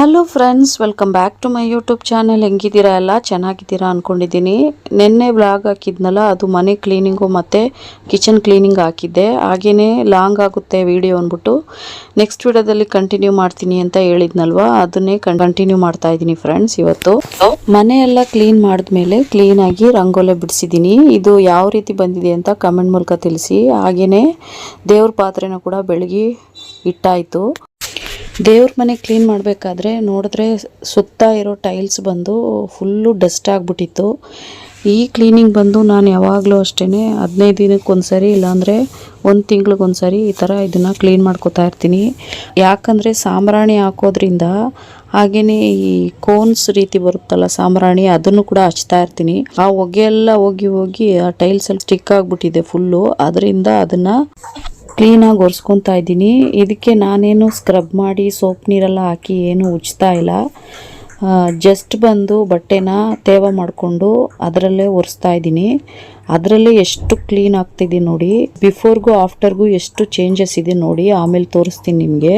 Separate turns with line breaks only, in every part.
Hello friends welcome back to my YouTube channel ಹೆಂಗಿದ್ದೀರಾ ಎಲ್ಲ? ಚೆನ್ನಾಗಿದ್ದೀರಾ ಅಂದ್ಕೊಂಡಿದ್ದೀನಿ ನಿನ್ನೆ ಬ್ಲಾಗ್ ಹಾಕಿದ್ನಲ್ಲ, ಅದು ಮನೆ ಕ್ಲೀನಿಂಗು ಮತ್ತು ಕಿಚನ್ ಕ್ಲೀನಿಂಗ್ ಹಾಕಿದ್ದೆ. ಹಾಗೆಯೇ ಲಾಂಗ್ ಆಗುತ್ತೆ ವಿಡಿಯೋ ಅಂದ್ಬಿಟ್ಟು. ನೆಕ್ಸ್ಟ್ ವಿಡಿಯೋದಲ್ಲಿ ಕಂಟಿನ್ಯೂ ಮಾಡ್ತೀನಿ ಅಂತ ಹೇಳಿದ್ನಲ್ವ? ಅದನ್ನೇ ಕಂಟಿನ್ಯೂ ಮಾಡ್ತಾ ಇದ್ದೀನಿ ಫ್ರೆಂಡ್ಸ್ ಇವತ್ತು. ಮನೆ ಎಲ್ಲ ಕ್ಲೀನ್ ಮಾಡಿದ್ಮೇಲೆ ಕ್ಲೀನಾಗಿ ರಂಗೋಲೆ ಬಿಡಿಸಿದ್ದೀನಿ. ಇದು ಯಾವ ರೀತಿ ಬಂದಿದೆ ಅಂತ ಕಮೆಂಟ್ ಮೂಲಕ ತಿಳಿಸಿ. ಹಾಗೆಯೇ ದೇವ್ರ ಪಾತ್ರೆನ ಕೂಡ ಬೆಳಗ್ಗೆ ಇಟ್ಟಾಯಿತು. ದೇವ್ರ ಮನೆ ಕ್ಲೀನ್ ಮಾಡಬೇಕಾದ್ರೆ ನೋಡಿದ್ರೆ ಸುತ್ತ ಇರೋ ಟೈಲ್ಸ್ ಬಂದು ಫುಲ್ಲು ಡಸ್ಟ್ ಆಗಿಬಿಟ್ಟಿತ್ತು. ಈ ಕ್ಲೀನಿಂಗ್ ಬಂದು ನಾನು ಯಾವಾಗಲೂ ಅಷ್ಟೇ ಹದಿನೈದು ದಿನಕ್ಕೊಂದ್ಸರಿ ಇಲ್ಲಾಂದರೆ ಒಂದು ತಿಂಗ್ಳಿಗೊಂದ್ಸರಿ ಈ ಥರ ಇದನ್ನು ಕ್ಲೀನ್ ಮಾಡ್ಕೋತಾ ಇರ್ತೀನಿ. ಯಾಕಂದರೆ ಸಾಂಬ್ರಾಣಿ ಹಾಕೋದ್ರಿಂದ ಹಾಗೆಯೇ ಈ ಕೋನ್ಸ್ ರೀತಿ ಬರುತ್ತಲ್ಲ ಸಾಂಬ್ರಾಣಿ ಅದನ್ನು ಕೂಡ ಹಚ್ತಾ ಇರ್ತೀನಿ. ಆ ಹೊಗೆ ಎಲ್ಲ ಹೋಗಿ ಹೋಗಿ ಆ ಟೈಲ್ಸ್ ಎಲ್ಲ ಸ್ಟಿಕ್ ಆಗಿಬಿಟ್ಟಿದೆ ಫುಲ್ಲು ಅದರಿಂದ ಅದನ್ನು ಕ್ಲೀನಾಗಿ ಒರೆಸ್ಕೊತಾ ಇದ್ದೀನಿ. ಇದಕ್ಕೆ ನಾನೇನು ಸ್ಕ್ರಬ್ ಮಾಡಿ ಸೋಪ್ ನೀರೆಲ್ಲ ಹಾಕಿ ಏನು ಉಜ್ತಾ ಇಲ್ಲ. ಜಸ್ಟ್ ಬಂದು ಬಟ್ಟೆನ ತೇವ ಮಾಡಿಕೊಂಡು ಅದರಲ್ಲೇ ಒರೆಸ್ತಾ ಇದ್ದೀನಿ. ಅದರಲ್ಲೇ ಎಷ್ಟು ಕ್ಲೀನ್ ಆಗ್ತಿದ್ದೀನಿ ನೋಡಿ. ಬಿಫೋರ್ಗೂ ಆಫ್ಟರ್ಗೂ ಎಷ್ಟು ಚೇಂಜಸ್ ಇದೆ ನೋಡಿ ಆಮೇಲೆ ತೋರಿಸ್ತೀನಿ ನಿಮಗೆ.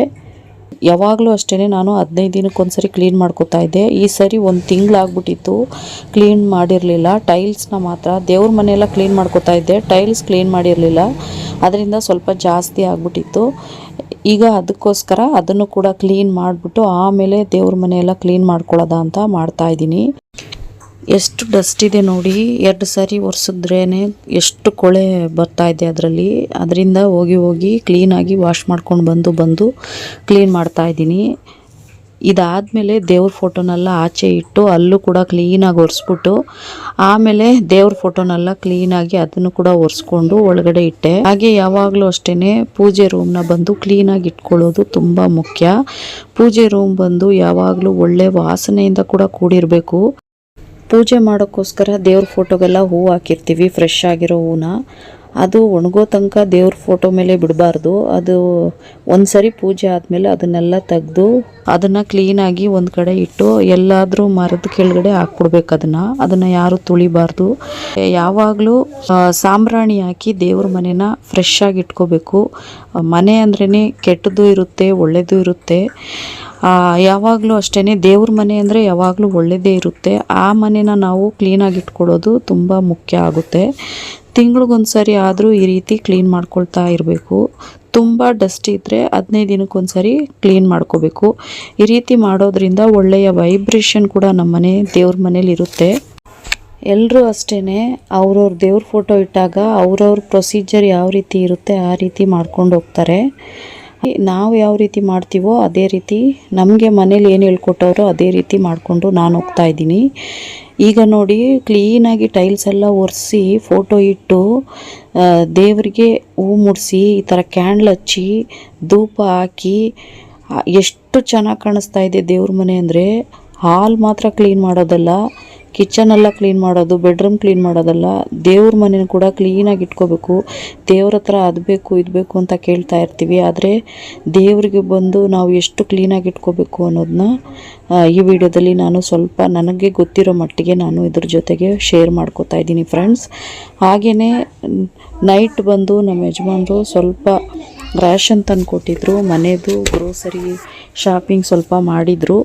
ಯಾವಾಗಲೂ ಅಷ್ಟೇ ನಾನು ಹದಿನೈದು ದಿನಕ್ಕೊಂದ್ಸರಿ ಕ್ಲೀನ್ ಮಾಡ್ಕೋತಾ ಇದ್ದೆ. ಈ ಸರಿ ಒಂದು ತಿಂಗಳಾಗ್ಬಿಟ್ಟಿತ್ತು. ಕ್ಲೀನ್ ಮಾಡಿರಲಿಲ್ಲ. ಟೈಲ್ಸ್ನ ಮಾತ್ರ ದೇವ್ರ ಮನೆಯೆಲ್ಲ ಕ್ಲೀನ್ ಮಾಡ್ಕೋತಾ ಇದ್ದೆ. ಟೈಲ್ಸ್ ಕ್ಲೀನ್ ಮಾಡಿರಲಿಲ್ಲ. ಅದರಿಂದ ಸ್ವಲ್ಪ ಜಾಸ್ತಿ ಆಗಿಬಿಟ್ಟಿತ್ತು. ಈಗ ಅದಕ್ಕೋಸ್ಕರ ಅದನ್ನು ಕೂಡ ಕ್ಲೀನ್ ಮಾಡಿಬಿಟ್ಟು ಆಮೇಲೆ ದೇವ್ರ ಮನೆಯೆಲ್ಲ ಕ್ಲೀನ್ ಮಾಡ್ಕೊಳ್ಳೋದ ಅಂತ ಮಾಡ್ತಾ ಇದ್ದೀನಿ. ಎಷ್ಟು ಡಸ್ಟ್ ಇದೆ ನೋಡಿ, ಎರಡು ಸಾರಿ ಒರೆಸಿದ್ರೇ ಎಷ್ಟು ಕೊಳೆ ಬರ್ತಾ ಇದೆ ಅದರಲ್ಲಿ. ಅದರಿಂದ ಹೋಗಿ ಹೋಗಿ ಕ್ಲೀನಾಗಿ ವಾಶ್ ಮಾಡ್ಕೊಂಡು ಬಂದು ಬಂದು ಕ್ಲೀನ್ ಮಾಡ್ತಾ ಇದ್ದೀನಿ. ಇದಾದಮೇಲೆ ದೇವ್ರ ಫೋಟೋನೆಲ್ಲ ಆಚೆ ಇಟ್ಟು ಅಲ್ಲೂ ಕೂಡ ಕ್ಲೀನಾಗಿ ಒರೆಸ್ಬಿಟ್ಟು ಆಮೇಲೆ ದೇವ್ರ ಫೋಟೋನೆಲ್ಲ ಕ್ಲೀನಾಗಿ ಅದನ್ನು ಕೂಡ ಒರೆಸ್ಕೊಂಡು ಒಳಗಡೆ ಇಟ್ಟೆ. ಹಾಗೆ ಯಾವಾಗಲೂ ಅಷ್ಟೇ ಪೂಜೆ ರೂಮ್ನ ಬಂದು ಕ್ಲೀನಾಗಿ ಇಟ್ಕೊಳ್ಳೋದು ತುಂಬ ಮುಖ್ಯ. ಪೂಜೆ ರೂಮ್ ಬಂದು ಯಾವಾಗಲೂ ಒಳ್ಳೆ ವಾಸನೆಯಿಂದ ಕೂಡ ಕೂಡಿರಬೇಕು. ಪೂಜೆ ಮಾಡೋಕ್ಕೋಸ್ಕರ ದೇವ್ರ ಫೋಟೋಗೆಲ್ಲ ಹೂ ಹಾಕಿರ್ತೀವಿ ಫ್ರೆಶ್ ಆಗಿರೋ ಹೂನ. ಅದು ಒಣಗೋ ತನಕ ದೇವ್ರ ಫೋಟೋ ಮೇಲೆ ಬಿಡಬಾರ್ದು. ಅದು ಒಂದು ಸರಿ ಪೂಜೆ ಆದಮೇಲೆ ಅದನ್ನೆಲ್ಲ ತೆಗೆದು ಅದನ್ನು ಕ್ಲೀನಾಗಿ ಒಂದು ಕಡೆ ಇಟ್ಟು ಎಲ್ಲಾದರೂ ಮರದ ಕೆಳಗಡೆ ಹಾಕ್ಬಿಡ್ಬೇಕು ಅದನ್ನು. ಅದನ್ನು ಯಾರು ತುಳಿಬಾರ್ದು. ಯಾವಾಗಲೂ ಸಾಂಬ್ರಾಣಿ ಹಾಕಿ ದೇವ್ರ ಮನೆನ ಫ್ರೆಶ್ ಆಗಿ ಇಟ್ಕೋಬೇಕು. ಮನೆ ಅಂದ್ರೇ ಕೆಟ್ಟದ್ದು ಇರುತ್ತೆ ಒಳ್ಳೆಯದು ಇರುತ್ತೆ. ಯಾವಾಗಲೂ ಅಷ್ಟೇ ದೇವ್ರ ಮನೆ ಅಂದರೆ ಯಾವಾಗಲೂ ಒಳ್ಳೆಯದೇ ಇರುತ್ತೆ. ಆ ಮನೆನ ನಾವು ಕ್ಲೀನಾಗಿ ಇಟ್ಕೊಳ್ಳೋದು ತುಂಬ ಮುಖ್ಯ ಆಗುತ್ತೆ. ತಿಂಗಳಿಗೊಂದು ಸರಿ ಆದರೂ ಈ ರೀತಿ ಕ್ಲೀನ್ ಮಾಡ್ಕೊಳ್ತಾ ಇರಬೇಕು. ತುಂಬ ಡಸ್ಟ್ ಇದ್ದರೆ ಹದಿನೈದು ದಿನಕ್ಕೊಂದ್ಸರಿ ಕ್ಲೀನ್ ಮಾಡ್ಕೋಬೇಕು. ಈ ರೀತಿ ಮಾಡೋದ್ರಿಂದ ಒಳ್ಳೆಯ ವೈಬ್ರೇಷನ್ ಕೂಡ ನಮ್ಮ ಮನೆ ದೇವ್ರ ಮನೇಲಿ ಇರುತ್ತೆ. ಎಲ್ಲರೂ ಅಷ್ಟೇ ಅವ್ರವ್ರ ದೇವ್ರ ಫೋಟೋ ಇಟ್ಟಾಗ ಅವ್ರವ್ರ ಪ್ರೊಸೀಜರ್ ಯಾವ ರೀತಿ ಇರುತ್ತೆ ಆ ರೀತಿ ಮಾಡ್ಕೊಂಡು ಹೋಗ್ತಾರೆ. ನಾವು ಯಾವ ರೀತಿ ಮಾಡ್ತೀವೋ ಅದೇ ರೀತಿ ನಮಗೆ ಮನೇಲಿ ಏನು ಹೇಳ್ಕೊಟ್ಟವ್ರೋ ಅದೇ ರೀತಿ ಮಾಡಿಕೊಂಡು ನಾನು ಹೋಗ್ತಾ ಇದ್ದೀನಿ. ಈಗ ನೋಡಿ ಕ್ಲೀನಾಗಿ ಟೈಲ್ಸ್ ಎಲ್ಲ ಒರೆಸಿ ಫೋಟೋ ಇಟ್ಟು ದೇವರಿಗೆ ಹೂ ಮುಡಿಸಿ, ಈ ಥರ ಕ್ಯಾಂಡ್ಲ್ ಹಚ್ಚಿ, ಧೂಪ ಹಾಕಿ ಎಷ್ಟು ಚೆನ್ನಾಗಿ ಕಾಣಿಸ್ತಾ ಇದೆ ದೇವ್ರ ಮನೆ ಅಂದರೆ, ಹಾಲ್ ಮಾತ್ರ ಕ್ಲೀನ್ ಮಾಡೋದಲ್ಲ. ಕಿಚನ್ ಎಲ್ಲ ಕ್ಲೀನ್ ಮಾಡೋದು ಬೆಡ್ರೂಮ್ ಕ್ಲೀನ್ ಮಾಡೋದಲ್ಲ, ದೇವ್ರ ಮನೇನ ಕೂಡ ಕ್ಲೀನಾಗಿ ಇಟ್ಕೋಬೇಕು. ದೇವ್ರ ಹತ್ರ ಅದು ಬೇಕು, ಇದು ಬೇಕು ಅಂತ ಕೇಳ್ತಾ ಇರ್ತೀವಿ. ಆದರೆ ದೇವ್ರಿಗೆ ಬಂದು ನಾವು ಎಷ್ಟು ಕ್ಲೀನಾಗಿ ಇಟ್ಕೋಬೇಕು ಅನ್ನೋದನ್ನ ಈ ವಿಡಿಯೋದಲ್ಲಿ ನಾನು ಸ್ವಲ್ಪ ನನಗೆ ಗೊತ್ತಿರೋ ಮಟ್ಟಿಗೆ ನಾನು ಇದ್ರ ಜೊತೆಗೆ ಶೇರ್ ಮಾಡ್ಕೋತಾ ಇದ್ದೀನಿ ಫ್ರೆಂಡ್ಸ್ ಹಾಗೆಯೇ ನೈಟ್ ಬಂದು ನಮ್ಮ ಯಜಮಾನರು ಸ್ವಲ್ಪ ರ್ಯಾಷನ್ ತಂದು ಕೊಟ್ಟಿದ್ರು ಮನೆಯದು ಗ್ರೋಸರಿ ಶಾಪಿಂಗ್ ಸ್ವಲ್ಪ ಮಾಡಿದರು.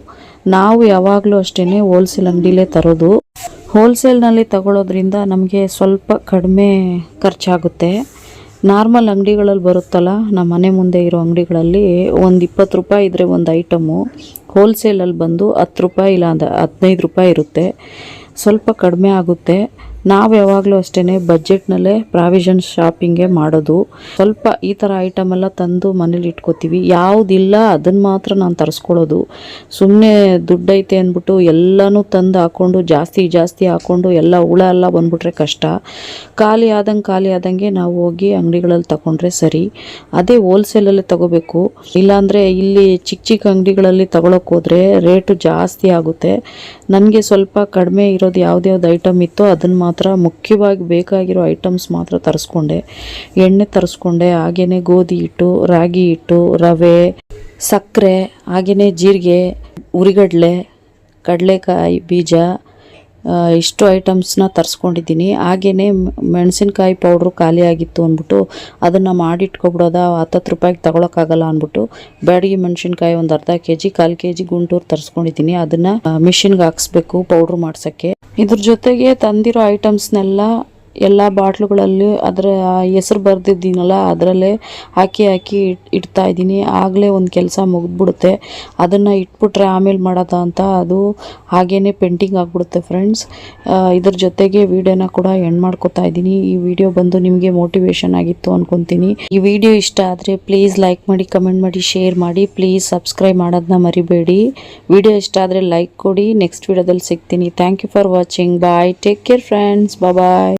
ನಾವು ಯಾವಾಗಲೂ ಅಷ್ಟೇ ಹೋಲ್ಸೇಲ್ ಅಂಗಡಿಲೇ ತರೋದು. ಹೋಲ್ಸೇಲ್ನಲ್ಲಿ ತಗೊಳ್ಳೋದ್ರಿಂದ ನಮಗೆ ಸ್ವಲ್ಪ ಕಡಿಮೆ ಖರ್ಚಾಗುತ್ತೆ. ನಾರ್ಮಲ್ ಅಂಗಡಿಗಳಲ್ಲಿ ಬರುತ್ತಲ್ಲ, ನಮ್ಮ ಮನೆ ಮುಂದೆ ಇರೋ ಅಂಗಡಿಗಳಲ್ಲಿ ಒಂದು ಇಪ್ಪತ್ತು ರೂಪಾಯಿ ಇದ್ದರೆ ಒಂದು ಐಟಮು ಹೋಲ್ಸೇಲಲ್ಲಿ ಬಂದು ಹತ್ತು ರೂಪಾಯಿ ಇಲ್ಲ ಹದಿನೈದು ರೂಪಾಯಿ ಇರುತ್ತೆ. ಸ್ವಲ್ಪ ಕಡಿಮೆ ಆಗುತ್ತೆ. ನಾವು ಯಾವಾಗಲೂ ಅಷ್ಟೇ ಬಜೆಟ್ನಲ್ಲೇ ಪ್ರಾವಿಷನ್ ಶಾಪಿಂಗೆ ಮಾಡೋದು. ಸ್ವಲ್ಪ ಈ ಥರ ಐಟಮ್ ಎಲ್ಲ ತಂದು ಮನೇಲಿ ಇಟ್ಕೋತೀವಿ. ಯಾವುದಿಲ್ಲ ಅದನ್ನು ಮಾತ್ರ ನಾನು ತರಿಸ್ಕೊಳ್ಳೋದು. ಸುಮ್ಮನೆ ದುಡ್ಡೈತೆ ಅಂದ್ಬಿಟ್ಟು ಎಲ್ಲನೂ ತಂದು ಹಾಕ್ಕೊಂಡು ಜಾಸ್ತಿ ಜಾಸ್ತಿ ಹಾಕ್ಕೊಂಡು ಎಲ್ಲ ಹುಳ ಎಲ್ಲ ಬಂದ್ಬಿಟ್ರೆ ಕಷ್ಟ. ಖಾಲಿ ಆದಂಗೆ ಖಾಲಿ ಆದಂಗೆ ನಾವು ಹೋಗಿ ಅಂಗಡಿಗಳಲ್ಲಿ ತಗೊಂಡ್ರೆ ಸರಿ. ಅದೇ ಹೋಲ್ಸೇಲಲ್ಲೇ ತಗೋಬೇಕು. ಇಲ್ಲಾಂದರೆ ಇಲ್ಲಿ ಚಿಕ್ಕ ಚಿಕ್ಕ ಅಂಗಡಿಗಳಲ್ಲಿ ತಗೊಳಕ್ಕೆ ಹೋದರೆ ರೇಟು ಜಾಸ್ತಿ ಆಗುತ್ತೆ. ನನಗೆ ಸ್ವಲ್ಪ ಕಡಿಮೆ ಇರೋದು ಯಾವುದ್ಯಾವ್ದು ಐಟಮ್ ಇತ್ತೋ ಅದನ್ನು ಮಾತ್ರ ಮುಖ್ಯವಾಗಿ ಬೇಕಾಗಿರೋ ಐಟಮ್ಸ್ ಮಾತ್ರ ತರಿಸ್ಕೊಂಡೆ. ಎಣ್ಣೆ ತರಿಸ್ಕೊಂಡೆ ಹಾಗೆಯೇ ಗೋಧಿ ಹಿಟ್ಟು, ರಾಗಿ ಹಿಟ್ಟು, ರವೆ, ಸಕ್ಕರೆ ಹಾಗೆಯೇ ಜೀರಿಗೆ, ಉರಿಗಡಲೆ, ಕಡಲೆಕಾಯಿ ಬೀಜ ಇಷ್ಟು ಐಟಮ್ಸ್ನ ತರಿಸ್ಕೊಂಡಿದ್ದೀನಿ. ಹಾಗೇ ಮೆಣಸಿನ್ಕಾಯಿ ಪೌಡ್ರು ಖಾಲಿ ಆಗಿತ್ತು ಅಂದ್ಬಿಟ್ಟು ಅದನ್ನು ಮಾಡಿಟ್ಕೊಬಿಡೋದ ಹತ್ತತ್ತು ರೂಪಾಯಿಗೆ ತಗೊಳಕ್ಕಾಗಲ್ಲ ಅಂದ್ಬಿಟ್ಟು ಬ್ಯಾಡಗಿ ಮೆಣಸಿನ್ಕಾಯಿ ಒಂದು ಅರ್ಧ ಕೆ ಜಿ ಕಾಲು ಕೆ ಜಿ ಗುಂಟೂರು ತರಿಸ್ಕೊಂಡಿದ್ದೀನಿ. ಅದನ್ನು ಮಿಷಿನ್ಗೆ ಹಾಕ್ಸ್ಬೇಕು ಪೌಡ್ರು ಮಾಡ್ಸೋಕ್ಕೆ. ಇದ್ರ ಜೊತೆಗೆ ತಂದಿರೋ ಐಟಮ್ಸ್ನೆಲ್ಲ ಎಲ್ಲ ಬಾಟ್ಲುಗಳಲ್ಲಿ ಅದರ ಹೆಸರು ಬರೆದಿದ್ದೀನಲ್ಲ, ಅದರಲ್ಲೇ ಹಾಕಿ ಹಾಕಿ ಇಡ್ತಾ ಇದ್ದೀನಿ. ಆಗಲೇ ಒಂದು ಕೆಲಸ ಮುಗಿದ್ಬಿಡುತ್ತೆ. ಅದನ್ನು ಇಟ್ಬಿಟ್ರೆ ಆಮೇಲೆ ಮಾಡೋದ ಅಂತ ಅದು ಹಾಗೇ ಪೇಂಟಿಂಗ್ ಆಗಿಬಿಡುತ್ತೆ ಫ್ರೆಂಡ್ಸ್. ಇದ್ರ ಜೊತೆಗೆ ವಿಡಿಯೋನ ಕೂಡ ಎಂಡ್ ಮಾಡ್ಕೊತಾ ಇದ್ದೀನಿ. ಈ ವಿಡಿಯೋ ಬಂದು ನಿಮಗೆ ಮೋಟಿವೇಶನ್ ಆಗಿತ್ತು ಅಂದ್ಕೊತೀನಿ ಈ ವಿಡಿಯೋ ಇಷ್ಟ ಆದರೆ ಪ್ಲೀಸ್ ಲೈಕ್ ಮಾಡಿ, ಕಮೆಂಟ್ ಮಾಡಿ, ಶೇರ್ ಮಾಡಿ. ಪ್ಲೀಸ್ ಸಬ್ಸ್ಕ್ರೈಬ್ ಮಾಡೋದನ್ನ ಮರಿಬೇಡಿ. ವಿಡಿಯೋ ಇಷ್ಟ ಆದರೆ ಲೈಕ್ ಕೊಡಿ. ನೆಕ್ಸ್ಟ್ ವಿಡಿಯೋದಲ್ಲಿ ಸಿಗ್ತೀನಿ. Thank you for watching. Bye. Take care friends. Bye.